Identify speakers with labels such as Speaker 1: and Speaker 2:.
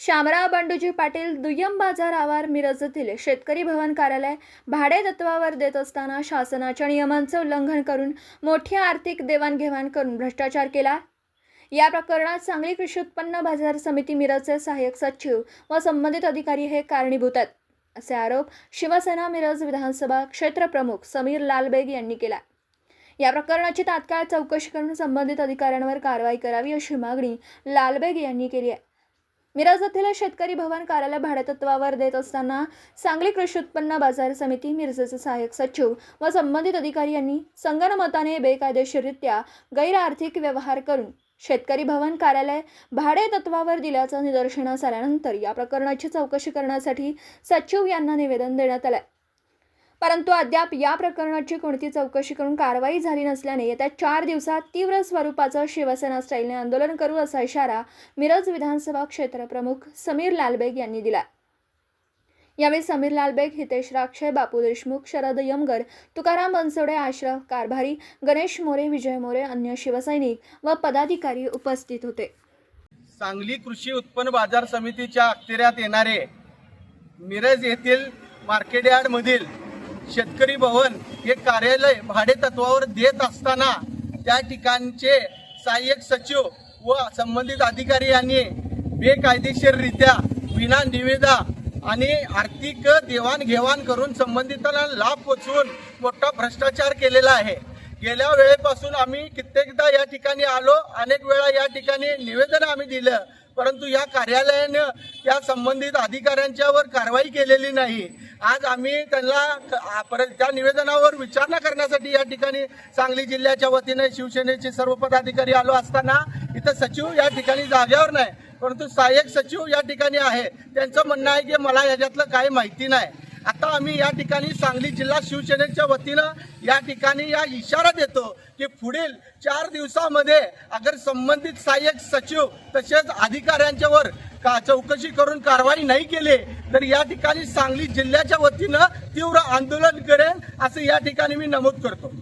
Speaker 1: श्यामराव बंडूजी पाटील दुय्यम बाजार आवार मिरज येथील शेतकरी भवन कार्यालय भाडे तत्वावर देत असताना शासनाच्या नियमांचं उल्लंघन करून मोठी आर्थिक देवाणघेवाण करून भ्रष्टाचार केला. या प्रकरणात सांगली कृषी उत्पन्न बाजार समिती मिरजचे सहाय्यक सचिव व संबंधित अधिकारी हे कारणीभूत आहेत असे आरोप शिवसेना मिरज विधानसभा क्षेत्रप्रमुख समीर लालबेग यांनी केला. या प्रकरणाची तात्काळ चौकशी करून संबंधित अधिकाऱ्यांवर कारवाई करावी अशी मागणी लालबेग यांनी केली आहे. मिरज येथील शेतकरी भवन कार्यालय भाडेतत्वावर देत असताना सांगली कृषी उत्पन्न बाजार समिती मिरजेचे सहाय्यक सचिव व संबंधित अधिकारी यांनी संगणमताने बेकायदेशीररित्या गैर आर्थिक व्यवहार करून शेतकरी भवन कार्यालय भाडे तत्वावर दिल्याचं निदर्शनास आल्यानंतर या प्रकरणाची चौकशी करण्यासाठी सचिव यांना निवेदन देण्यात आलंय. परंतु अद्याप या प्रकरणाची कोणती चौकशी करून कारवाई झाली नसल्याने येत्या चार दिवसात तीव्र स्वरूपाचं शिवसेना स्टाईलने आंदोलन करू असा इशारा मिरज विधानसभा क्षेत्रप्रमुख समीर लालबेग यांनी दिला यावेळी समीर लालबेग हितेश राक्षे बापू देशमुख शरद यमगर तुकाराम बनसोडे आश्रफ कारभारी गणेश मोरे विजय मोरे अन्य शिवसैनिक व पदाधिकारी उपस्थित होते.
Speaker 2: सांगली कृषी उत्पन्न बाजार समितीच्या अखत्याऱ्यात येणारे मिरज येथील मार्केट यार्डमधील शेतकरी भवन हे कार्यालय भाडे तत्वावर देत असताना त्या ठिकाणचे सहाय्यक सचिव व संबंधित अधिकारी यांनी बेकायदेशीररित्या विना निविदा आणि आर्थिक देवाणघेवाण करून संबंधितांना लाभ पोचवून मोठा भ्रष्टाचार केलेला आहे. गेल्या वेळेपासून आम्ही कित्येकदा या ठिकाणी आलो अनेक वेळा या ठिकाणी निवेदन आम्ही दिलं परंतु या कार्यालयानं या संबंधित अधिकाऱ्यांच्यावर कारवाई केलेली नाही. आज आम्ही त्यांना परत त्या निवेदनावर विचारणा करण्यासाठी या ठिकाणी सांगली जिल्ह्याच्या वतीने शिवसेनेचे सर्व पदाधिकारी आलो असताना इथं सचिव या ठिकाणी जागेवर नाही परंतु सहाय्यक सचिव या ठिकाणी आहे. त्यांचं म्हणणं आहे की मला याच्यातलं काही माहिती नाही. आता आम्ही या ठिकाणी सांगली जिल्हा शिवसेनेच्या वतीनं या ठिकाणी या इशारा देतो की पुढील चार दिवसामध्ये अगर संबंधित सहाय्यक सचिव तसेच अधिकाऱ्यांच्यावर का चौकशी करून कारवाई नाही केले तर या ठिकाणी सांगली जिल्ह्याच्या वतीनं तीव्र आंदोलन करेन असं या ठिकाणी मी नमूद करतो.